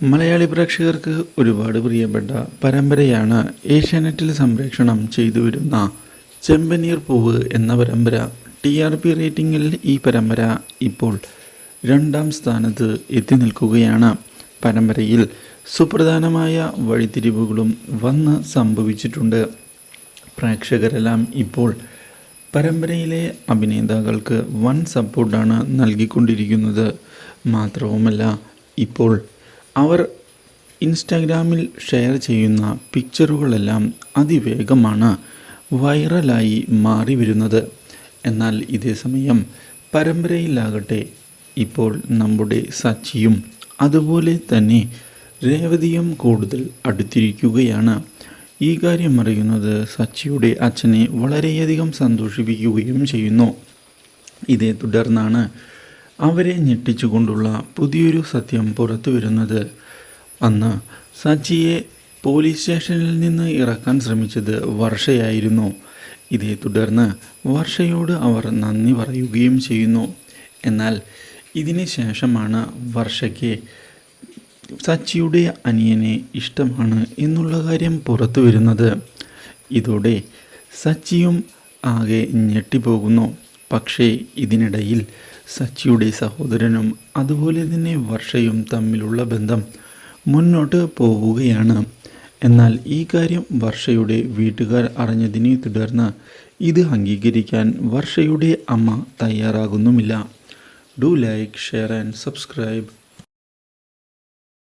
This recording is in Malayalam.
മലയാളി പ്രേക്ഷകർക്ക് ഒരുപാട് പ്രിയപ്പെട്ട പരമ്പരയാണ് ഏഷ്യാനെറ്റിൽ സംപ്രേഷണം ചെയ്തു വരുന്ന ചെമ്പനീർ പൂവ് എന്ന പരമ്പര. ടി ആർ പി റേറ്റിംഗിൽ ഈ പരമ്പര ഇപ്പോൾ രണ്ടാം സ്ഥാനത്ത് എത്തി നിൽക്കുകയാണ്. പരമ്പരയിൽ സുപ്രധാനമായ വഴിത്തിരിവുകളും വന്ന് സംഭവിച്ചിട്ടുണ്ട്. പ്രേക്ഷകരെല്ലാം ഇപ്പോൾ പരമ്പരയിലെ അഭിനേതാക്കൾക്ക് വൻ സപ്പോർട്ടാണ് നൽകിക്കൊണ്ടിരിക്കുന്നത്. മാത്രവുമല്ല ഇപ്പോൾ അവർ ഇൻസ്റ്റാഗ്രാമിൽ ഷെയർ ചെയ്യുന്ന പിക്ചറുകളെല്ലാം അതിവേഗമാണ് വൈറലായി മാറി വരുന്നത് എന്നാൽ ഇതേ സമയം പരമ്പരയിലാകട്ടെ ഇപ്പോൾ നമ്മുടെ സച്ചിയും അതുപോലെ തന്നെ രേവതിയും കൂടുതൽ അടുത്തിരിക്കുകയാണ്. ഈ കാര്യം അറിയുന്നത് സച്ചിയുടെ അച്ഛനെ വളരെയധികം സന്തോഷിപ്പിക്കുകയും ചെയ്യുന്നു. ഇതേ തുടർന്നാണ് അവരെ ഞെട്ടിച്ചുകൊണ്ടുള്ള പുതിയൊരു സത്യം പുറത്തു വരുന്നത്. അന്ന് സച്ചിയെ പോലീസ് സ്റ്റേഷനിൽ നിന്ന് ഇറക്കാൻ ശ്രമിച്ചത് വർഷയായിരുന്നു. ഇതേ തുടർന്ന് വർഷയോട് അവർ നന്ദി പറയുകയും ചെയ്യുന്നു. എന്നാൽ ഇതിന് ശേഷമാണ് വർഷയ്ക്ക് സച്ചിയുടെ അനിയനെ ഇഷ്ടമാണ് എന്നുള്ള കാര്യം പുറത്തു വരുന്നത്. ഇതോടെ സച്ചിയും ആകെ ഞെട്ടിപ്പോകുന്നു. പക്ഷേ ഇതിനിടയിൽ സച്ചിയുടെ സഹോദരനും അതുപോലെ തന്നെ വർഷയും തമ്മിലുള്ള ബന്ധം മുന്നോട്ട് പോവുകയാണ്. എന്നാൽ ഈ കാര്യം വർഷയുടെ വീട്ടുകാർ അറിഞ്ഞതിനെ തുടർന്ന് ഇത് അംഗീകരിക്കാൻ വർഷയുടെ അമ്മ തയ്യാറാകുന്നുമില്ല. Do like share and subscribe.